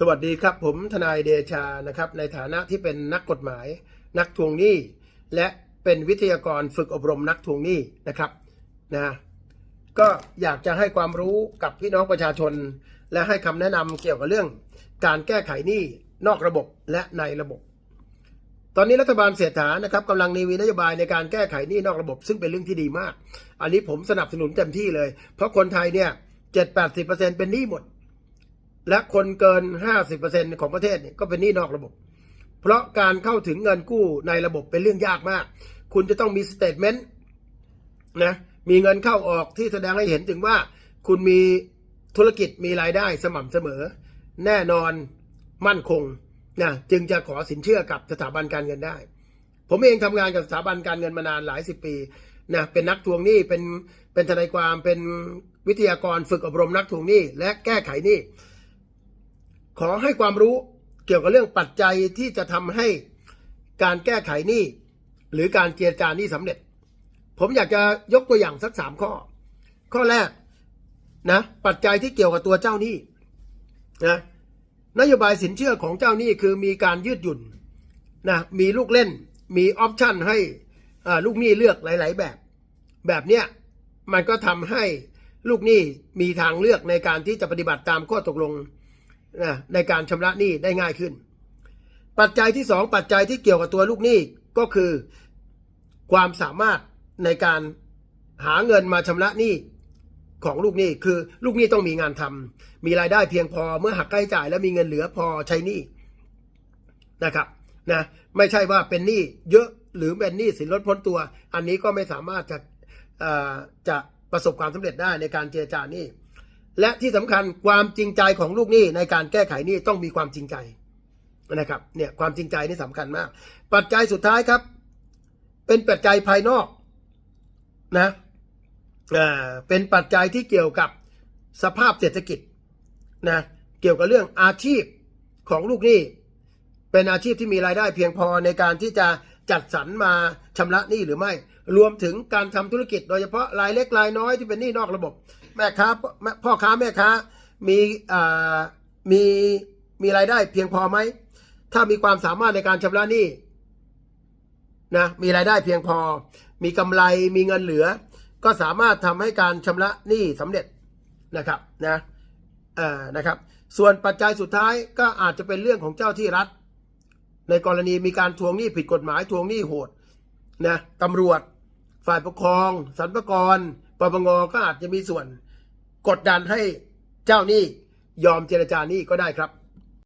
สวัสดีครับ ผมทนายเดชานะครับ ในฐานะที่เป็นนักกฎหมาย นักทวงหนี้ และเป็นวิทยากรฝึกอบรมนักทวงหนี้นะครับนะก็อยากจะให้ความรู้กับพี่น้องประชาชน และให้คำแนะนำเกี่ยวกับเรื่อง การแก้ไขหนี้นอกระบบและในระบบ ตอนนี้รัฐบาลเศรษฐานะครับกำลังมีนโยบายในการแก้ไขหนี้นอกระบบ ซึ่งเป็นเรื่องที่ดีมาก อันนี้ผมสนับสนุนเต็มที่เลย เพราะคนไทยเนี่ยเจ็ดแปดสิบเปอร์เซ็นเป็นหนี้หมด และคนเกิน 50%ของประเทศก็เป็นหนี้นอกระบบ เพราะการเข้าถึงเงินกู้ในระบบเป็นเรื่องยากมาก คุณจะต้องมีสเตทเมนต์นะมีเงินเข้าออกที่แสดงให้เห็นถึงว่า คุณมีธุรกิจมีรายได้สม่ำเสมอ แน่นอนมั่นคงนะจึงจะขอสินเชื่อกับสถาบันการเงินได้ ผมเองทำงานกับสถาบันการเงินมานานหลายสิบปีนะเป็นนักทวงหนี้เป็นเป็นทนายความเป็นวิทยากรฝึกอบรมนักทวงหนี้ และแก้ไขหนี้ ขอให้ความรู้เกี่ยวกับเรื่องปัจจัยที่จะทำให้การแก้ไขหนี้หรือการเจรจาหนี้สำเร็จ ผมอยากจะยกตัวอย่างสักสามข้อ ข้อแรกนะปัจจัยที่เกี่ยวกับตัวเจ้าหนี้นะนโยบายสินเชื่อของเจ้าหนี้คือมีการยืดหยุ่นนะมีลูกเล่นมีออปชั่นให้ลูกหนี้เลือกหลาย ๆ แบบ แบบเนี้ยมันก็ทำให้ลูกหนี้มีทางเลือกในการที่จะปฏิบัติตามข้อตกลง นะในการชำระหนี้ได้ง่ายขึ้น ปัจจัยที่สองปัจจัยที่เกี่ยวกับตัวลูกหนี้ก็คือ ความสามารถในการหาเงินมาชำระหนี้ของลูกหนี้คือลูกหนี้ต้องมีงานทำมีรายได้เพียงพอเมื่อหักค่าใช้จ่าย แล้วมีเงินเหลือพอใช้หนี้นะครับนะไม่ใช่ว่าเป็นหนี้เยอะหรือเป็นหนี้สินลดพ้นตัว อันนี้ก็ไม่สามารถจะจะประสบความสำเร็จได้ในการเจรจาหนี้ และที่สำคัญความจริงใจของลูกหนี้ในการแก้ไขหนี้ต้องมีความจริงใจนะครับเนี่ยความจริงใจนี่สำคัญมาก ปัจจัยสุดท้ายครับ เป็นปัจจัยภายนอกนะอ่าเป็นปัจจัยที่เกี่ยวกับสภาพเศรษฐกิจนะเกี่ยวกับเรื่องอาชีพของลูกหนี้ เป็นอาชีพที่มีรายได้เพียงพอในการที่จะจัดสรรมาชำระหนี้หรือไม่ รวมถึงการทำธุรกิจโดยเฉพาะรายเล็กรายน้อยที่เป็นหนี้นอกระบบ แม่ค้าพ่อค้าแม่ค้ามีมีมีรายได้เพียงพอไหม ถ้ามีความสามารถในการชำระหนี้นะมีรายได้เพียงพอ มีกำไรมีเงินเหลือ ก็สามารถทำให้การชำระหนี้สำเร็จนะครับนะเอ่อนะครับ ส่วนปัจจัยสุดท้ายก็อาจจะเป็นเรื่องของเจ้าที่รัฐ ในกรณีมีการทวงหนี้ผิดกฎหมายทวงหนี้โหดนะตำรวจ ฝ่ายปกครองสรรพากร ปปงก็อาจจะมีส่วนกดดันให้เจ้าหนี้ยอมเจรจาหนี้ก็ได้ครับ